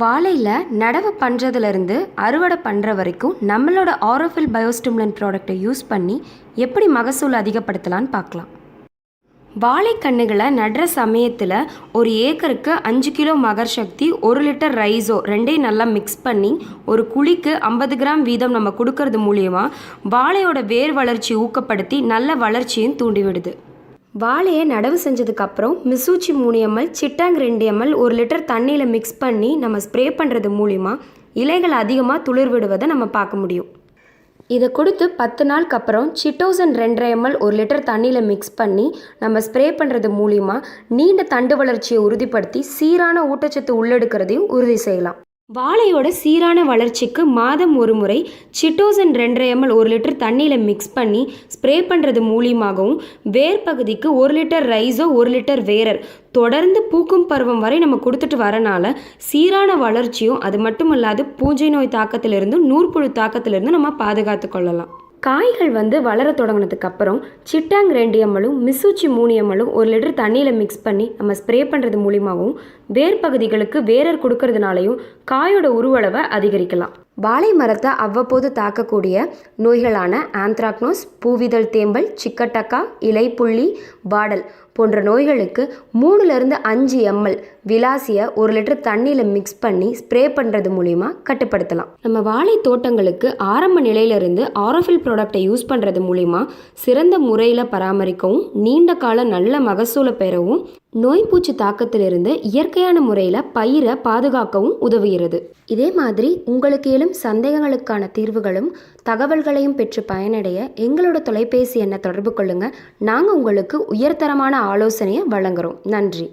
வாழையில் நடவு பண்ணுறதுலேருந்து அறுவடை பண்ணுற வரைக்கும் நம்மளோட ஆரோஃபில் பயோஸ்டிமுலன் ப்ராடக்ட்டை யூஸ் பண்ணி எப்படி மகசூல் அதிகப்படுத்தலான்னு பார்க்கலாம். வாழைக்கன்றுகளை நடுற சமயத்தில் ஒரு ஏக்கருக்கு அஞ்சு கிலோ மகர் சக்தி ஒரு லிட்டர் ரைஸோ ரெண்டையும் நல்லா மிக்ஸ் பண்ணி ஒரு குழிக்கு ஐம்பது கிராம் வீதம் நம்ம கொடுக்கறது மூலியமாக வாழையோட வேர் வளர்ச்சி ஊக்கப்படுத்தி நல்ல வளர்ச்சியும் தூண்டிவிடுது. வாழையை நடவு செஞ்சதுக்கப்புறம் மிசூச்சி மூணு எம்எல் சிட்டாங் ரெண்டு எம்எல் ஒரு லிட்டர் தண்ணியில் மிக்ஸ் பண்ணி நம்ம ஸ்ப்ரே பண்ணுறது மூலிமா இலைகள் அதிகமாக துளிர் விடுவதை நம்ம பார்க்க முடியும். இதை கொடுத்து பத்து நாளுக்கு அப்புறம் சிட்டோசன் ரெண்டரை எம்எல் ஒரு லிட்டர் தண்ணியில் மிக்ஸ் பண்ணி நம்ம ஸ்ப்ரே பண்ணுறது மூலிமா நீண்ட தண்டு வளர்ச்சியை உறுதிப்படுத்தி சீரான ஊட்டச்சத்து உள்ளெடுக்கிறதையும் உறுதி செய்யலாம். வாழையோட சீரான வளர்ச்சிக்கு மாதம் ஒரு முறை சிட்டோசன் ரெண்டரை எம்எல் ஒரு லிட்டர் தண்ணியில் மிக்ஸ் பண்ணி ஸ்ப்ரே பண்ணுறது மூலியமாகவும் வேர் பகுதிக்கு ஒரு லிட்டர் ரைஸோ ஒரு லிட்டர் வேரர் தொடர்ந்து பூக்கும் பருவம் வரை நம்ம கொடுத்துட்டு வரனால சீரான வளர்ச்சியும் அது மட்டும் இல்லாது பூஞ்சை நோய் தாக்கத்திலிருந்தும் நூற்புழு தாக்கத்திலிருந்தும் நம்ம பாதுகாத்து கொள்ளலாம். காய்கள் வந்து வளர தொடங்கினதுக்கப்புறம் சிட்டாங் ரெண்டியம்மலும் மிசூச்சி மூணு ஒரு லிட்டர் தண்ணியில் மிக்ஸ் பண்ணி நம்ம ஸ்ப்ரே பண்ணுறது மூலியமாகவும் வேர் பகுதிகளுக்கு வேரர் கொடுக்கறதுனாலையும் காயோட உருவளவை அதிகரிக்கலாம். வாழை மரத்தை அவ்வப்போது தாக்கக்கூடிய நோய்களான ஆந்த்ராக்னோஸ் பூவிதழ் தேம்பல் சிக்கட்டக்கா இலைப்புள்ளி வாடல் போன்ற நோய்களுக்கு மூணுலேருந்து அஞ்சு எம்எல் விலாசியை ஒரு லிட்டர் தண்ணியில் மிக்ஸ் பண்ணி ஸ்ப்ரே பண்ணுறது மூலிமா கட்டுப்படுத்தலாம். நம்ம வாழை தோட்டங்களுக்கு ஆரம்ப நிலையிலிருந்து ஆரோஃபில் ப்ராடக்டை யூஸ் பண்ணுறது மூலிமா சிறந்த முறையில் பராமரிக்கவும் நீண்ட கால நல்ல மகசூலை பெறவும் நோய் பூச்சி தாக்கத்திலிருந்து இயற்கையான முறையில் பயிரை பாதுகாக்கவும் உதவுகிறது. இதே மாதிரி உங்களுக்கு எழும் சந்தேகங்களுக்கான தீர்வுகளும் தகவல்களையும் பெற்று பயனடைய எங்களோட தொலைபேசி எண்ணை தொடர்பு கொள்ளுங்கள் நாங்கள் உங்களுக்கு உயர்தரமான ஆலோசனையை வழங்குகிறோம் நன்றி.